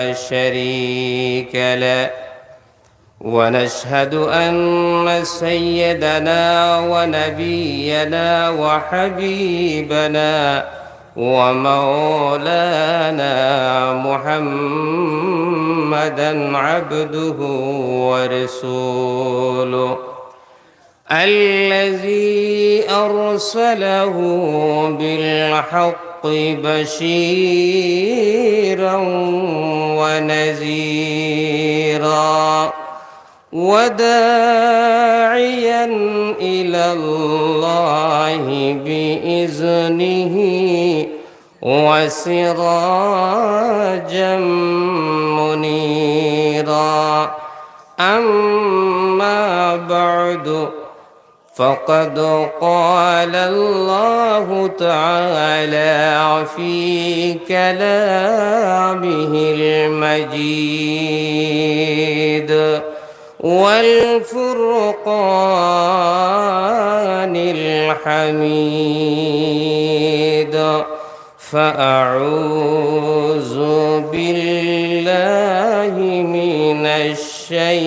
شريك له. ونشهد أن سيدنا ونبينا وحبيبنا ومولانا محمدا عبده ورسوله. الذي أرسله بالحق بشيرا ونذيرا وداعيا إلى الله بإذنه وسراجا منيرا. أما بعد فقد قال الله تعالى في كلامه المجيد والفرقان الحميد فأعوذ بالله من الشيطان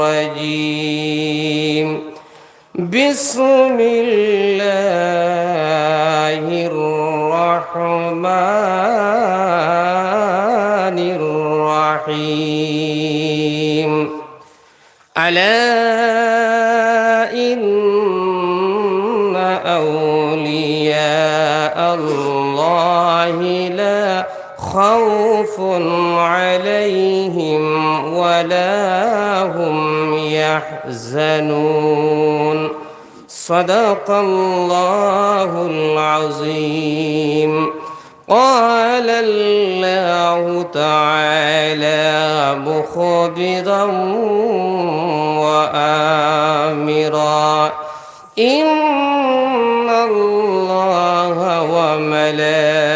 الرجيم. بسم الله الرحمن الرحيم. ألا إن أولياء الله لا خوف عليهم ولا هم يحزنون. صدق الله العظيم. قال الله تعالى مخبرا وآمرا. إن الله وملائكته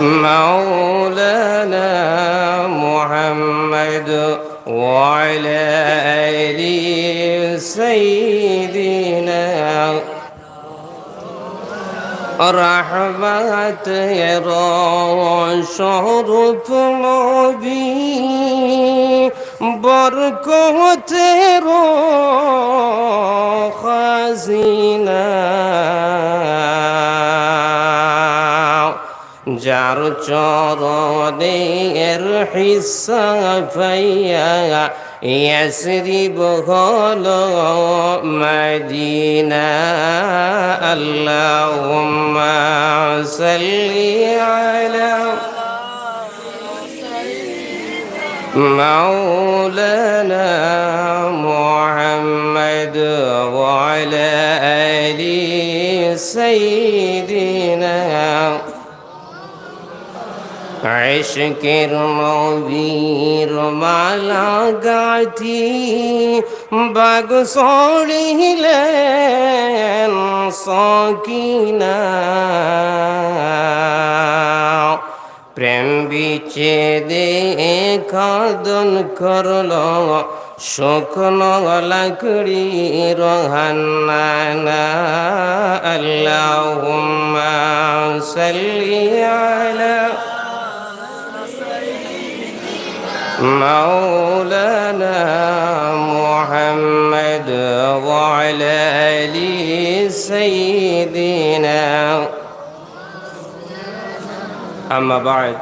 مولانا محمد وعلى آل سيدنا رحمة شعر بركة بركوت خزينة. যার চরণের হিসা ফাইয়া ইয়াসরিব হল মদিনা আল্লাহুম্মা সাল্লি আলা مولانا محمد وعلى آل سيدنا আশকের নবীর মালা গাঁথি, বাগ সরিলেন সকিনা। প্রেম বিচে দেখা করল শুকন লাকড়ি রহান্না আল্লাহ সাল্লি আলা مولانا محمد وعلى آل سيدنا أما بعد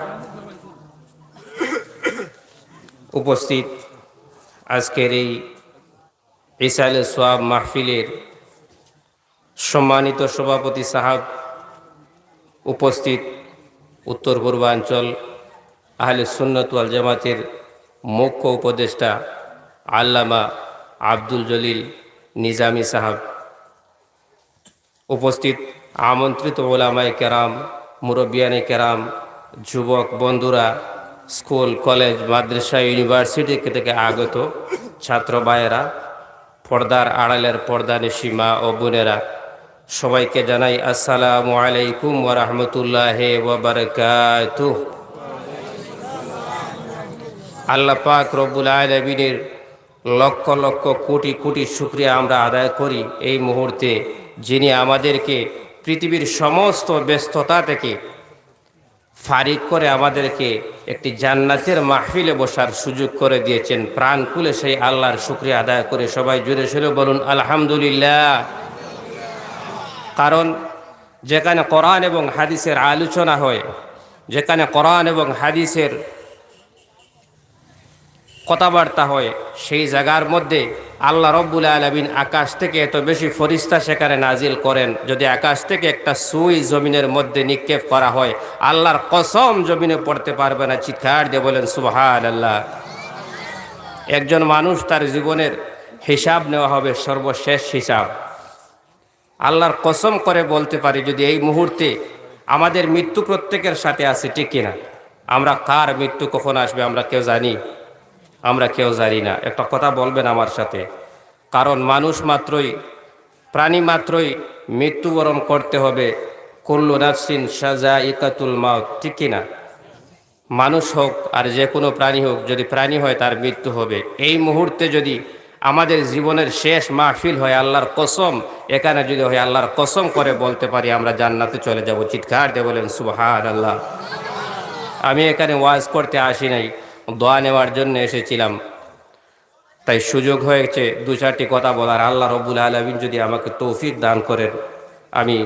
উপস্থিত আজকের এই ইসাইল সোয়াব মাহফিলের সম্মানিত সভাপতি সাহাব উপস্থিত উত্তর পূর্বাঞ্চল আহলে সুন্নত ওয়াল জামাতের মুখ্য উপদেষ্টা আল্লামা আব্দুল জলিল নিজামি সাহাব। উপস্থিত আমন্ত্রিত ওলামায় কেরাম, মুরব্বিয়ানি কেরাম, যুবক বন্ধুরা, স্কুল, কলেজ, মাদ্রাসা, ইউনিভার্সিটি থেকে আগত ছাত্র ভাইয়েরা, পর্দার আড়ালের পর্দা সীমা ও বোনেরা, সবাইকে জানাই আসসালামু আলাইকুম ওরহমতুল্লাহ ওবরকাতুহ আল্লাহ পাক রব্বুল আলমিনের লক্ষ লক্ষ কোটি কোটি শুক্রিয়া আমরা আদায় করি এই মুহূর্তে, যিনি আমাদেরকে পৃথিবীর সমস্ত ব্যস্ততা থেকে ফারিক করে আমাদেরকে একটি জান্নাতের মাহফিলে বসার সুযোগ করে দিয়েছেন। প্রাণ খুলে সেই আল্লাহর শুক্রিয়া আদায় করে সবাই জুড়ে শুনে বলুন, আলহামদুলিল্লাহ। কারণ যেখানে কোরআন এবং হাদিসের আলোচনা হয়, যেখানে কোরআন এবং হাদিসের কথাবার্তা হয়, সেই জায়গার মধ্যে আল্লাহ রব্বুল আলমিন আকাশ থেকে এত বেশি ফরিস্তা সেখানে নাজিল করেন, যদি আকাশ থেকে একটা সুই জমিনের মধ্যে নিক্ষেপ করা হয়, আল্লাহর কসম জমিনে পড়তে পারবে না, চিৎকার দিয়ে বলেন সুবাহান আল্লাহ একজন মানুষ তার জীবনের হিসাব নেওয়া হবে, সর্বশেষ হিসাব। আল্লাহর কসম করে বলতে পারি, যদি এই মুহূর্তে আমাদের মৃত্যু প্রত্যেকের সাথে আছে, ঠিক কিনা? আমরা কার মৃত্যু কখন আসবে, আমরা কেউ জানি। আমরা কেউ জানি না। একটা কথা বলবেন আমার সাথে। কারণ মানুষ মাত্রই, প্রাণী মাত্রই মৃত্যুবরণ করতে হবে। কুল্লু নাফসিন সাজা ইকাতুল মাউত, ঠিক কিনা মানুষ হোক আর যে কোনো প্রাণী হোক, যদি প্রাণী হয় তার মৃত্যু হবে। এই মুহূর্তে যদি আমাদের জীবনের শেষ মাহফিল হয় আল্লাহর কসম, এখানে যদি হয় আল্লাহর কসম করে বলতে পারি, আমরা জান্নাতে চলে যাব। চিৎকার দিয়ে বলেন সুবাহান আল্লাহ আমি এখানে ওয়াজ করতে আসি নাই। দোয়া নেওয়ার জন্য এসেছিলাম। তাই সুযোগ হয়েছে দু চারটি কথা বলার। আল্লাহ রব্বুল আলমিন যদি আমাকে তৌফিক দান করেন, আমি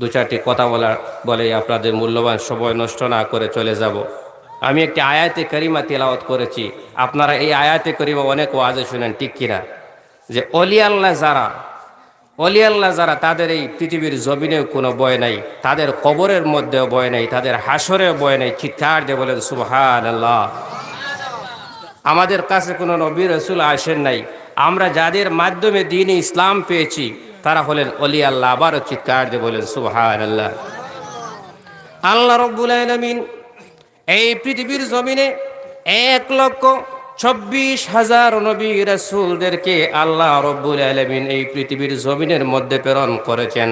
দু চারটি কথা বলার বলে আপনাদের মূল্যবান সময় নষ্ট না করে চলে যাব। আমি একটি আয়াতে করিমা তেলাওয়াত করেছি। আপনারা এই আয়াতে করিমা অনেক ওয়াজে শুনেন, ঠিক কিনা? যে অলি আল্লাহ যারা অলি আল্লাহ যারা তাদের এই পৃথিবীর জমিনেও কোনো বয় নাই, তাদের কবরের মধ্যেও বয় নাই, তাদের হাসরেও বয় নাই, চিৎকার দিয়ে বলেন সুবহান আল্লাহ আমাদের কাছে কোনো নবী রসুল আসেন নাই। আমরা যাদের মাধ্যমে দিন ইসলাম পেয়েছি, তারা হলেন অলি আল্লাহ। আবারও চিৎকার দিয়ে বলেন সুবহান আল্লাহ আল্লাহ রব্বুল আলমিন এই পৃথিবীর জমিনে এক লক্ষ চব্বিশ হাজার নবী রসুলদেরকে আল্লাহ রব্বুল আলমিন এই পৃথিবীর জমিনের মধ্যে প্রেরণ করেছেন।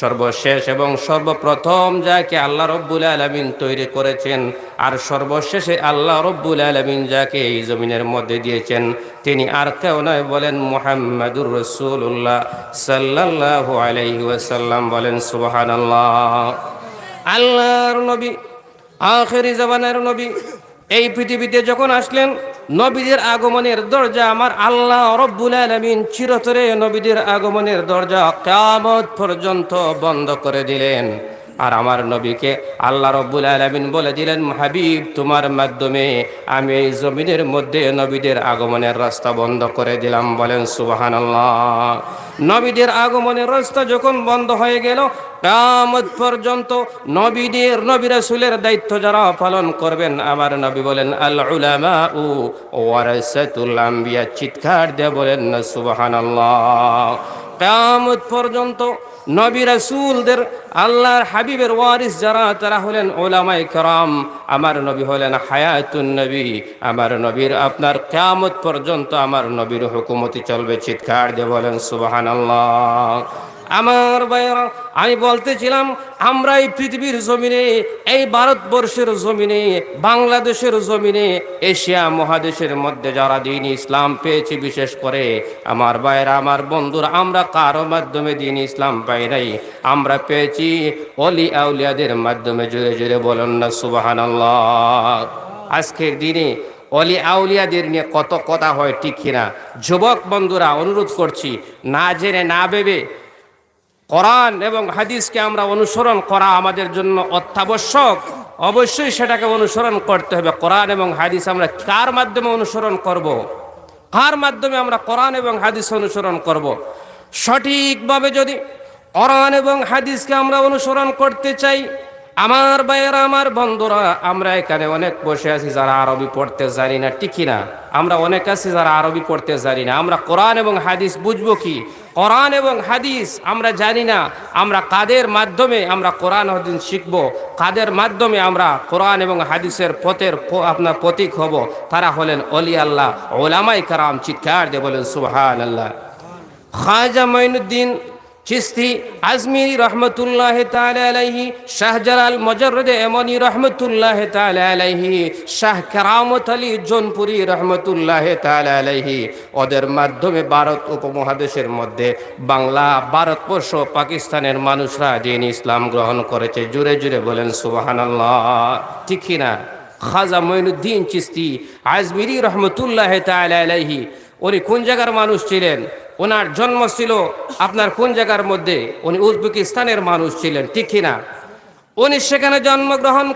সর্বশেষ এবং সর্বপ্রথম যাকে আল্লাহ রব্বুল আলমিন তৈরি করেছেন, আর সর্বশেষে আল্লাহ রব্বুল আলমিন যাকে এই জমিনের মধ্যে দিয়েছেন, তিনি আর কেউ নয় বলেন মোহাম্মদুর রসুল্লাহ সাল্লাহ আলাইহি ওয়াসাল্লাম বলেন সুবাহান আল্লাহ আল্লাহর নবী, আখেরি জবানের নবী, এই পৃথিবীতে যখন আসলেন নবীদের আগমনের দরজা আমার আল্লাহ রব্বুল আলমিন চিরতরে নবীদের আগমনের দরজা কামত পর্যন্ত বন্ধ করে দিলেন। আর আমার নবীকে আল্লাহ রব্বুল আলমিন বলে দিলেন, হাবিব, তোমার মাধ্যমে আমি এই জমিনের মধ্যে নবীদের আগমনের রাস্তা বন্ধ করে দিলাম। বলেন সুবাহান আল্লাহ নবীদের আগমনের রাস্তা যখন বন্ধ হয়ে গেল কামত পর্যন্ত নবীদের, নবী রাসূলের দায়িত্ব যারা পালন করবেন, আমার নবী বলেন আল উলামা ও চিৎকার দিয়ে বলেন না সুবহানাল্লাহ। কামত পর্যন্ত নবী রাসূলদের আল্লাহর হাবিবের ওয়ারিস যারা তারা হলেন ওলামাই کرام আমার নবী হলেন হায়াতুন নবী আমার নবীর আপনার কিয়ামত পর্যন্ত আমার নবীর হুকুমতি চলবে চিৎকার দিয়ে বলেন সুবহানাল্লাহ আমার ভাইয়েরা, আমি বলতেছিলাম, আমরা এই পৃথিবীর জমিনে, এই ভারতবর্ষের জমিনে, বাংলাদেশের জমিনে, এশিয়া মহাদেশের মধ্যে যারা দিন ইসলাম পেয়েছি, বিশেষ করে আমার ভাইয়েরা, আমার বন্ধুরা, আমরা কারও মাধ্যমে দিন ইসলাম পাই নাই। আমরা পেয়েছি অলি আউলিয়াদের মাধ্যমে জুড়ে জুড়ে বলেন না সুবাহান আজকের দিনে অলি আউলিয়াদের নিয়ে কত কথা হয় ঠিক কিনা? যুবক বন্ধুরা, অনুরোধ করছি, না জেনে, না ভেবে কোরআন এবং হাদিসকে আমরা অনুসরণ করা আমাদের জন্য অত্যাবশ্যক অবশ্যই সেটাকে অনুসরণ করতে হবে কোরআন এবং হাদিস আমরা কার মাধ্যমে অনুসরণ করব। কার মাধ্যমে আমরা কোরআন এবং হাদিস অনুসরণ করব। সঠিকভাবে যদি কোরআন এবং হাদিসকে আমরা অনুসরণ করতে চাই আমার ভাইয়েরা, আমার বন্ধুরা, আমরা এখানে অনেক বসে আছি যারা আরবি পড়তে জানি না ঠিকই না আমরা অনেক আছি যারা আরবি পড়তে জানি না। আমরা কোরআন এবং হাদিস বুঝব কি? কোরআন এবং হাদিস আমরা জানি না। আমরা কাদের মাধ্যমে আমরা কোরআন হাদিস শিখব? কাদের মাধ্যমে আমরা কোরআন এবং হাদিসের পথের আপনার প্রতীক হব? তারা হলেন অলি আল্লাহ, ওলামাই কারাম, চিৎকার দিয়ে বলেন সুবহান আল্লাহ খাজা মঈনুদ্দিন চিস্তি, আজমিরি রহমতুল্লাহ আলাইহি শাহজালাল মজরদ এমনি রহমতুল্লাহ আলাইহি, শাহ কেরামত আলী জোনপুরি রহমতুল্লাহ আলাইহি। ওদের মাধ্যমে ভারত উপমহাদেশের মধ্যে বাংলা, ভারতবর্ষ, পাকিস্তানের মানুষরা দিন ইসলাম গ্রহণ করেছে। জুড়ে জুড়ে বলেন, সুবহানাল্লাহ। ঠিক না খাজা মঈনুদ্দিন চিস্তি, আজমিরি রহমতুল্লাহ আলাইহি উনি কোন জায়গার মানুষ ছিলেন? ওনার জন্ম ছিল আপনার কোন জায়গার মধ্যে? উনি উজবেকিস্তানের মানুষ ছিলেন, ঠিক কিনা? উনি সেখানে জন্মগ্রহণ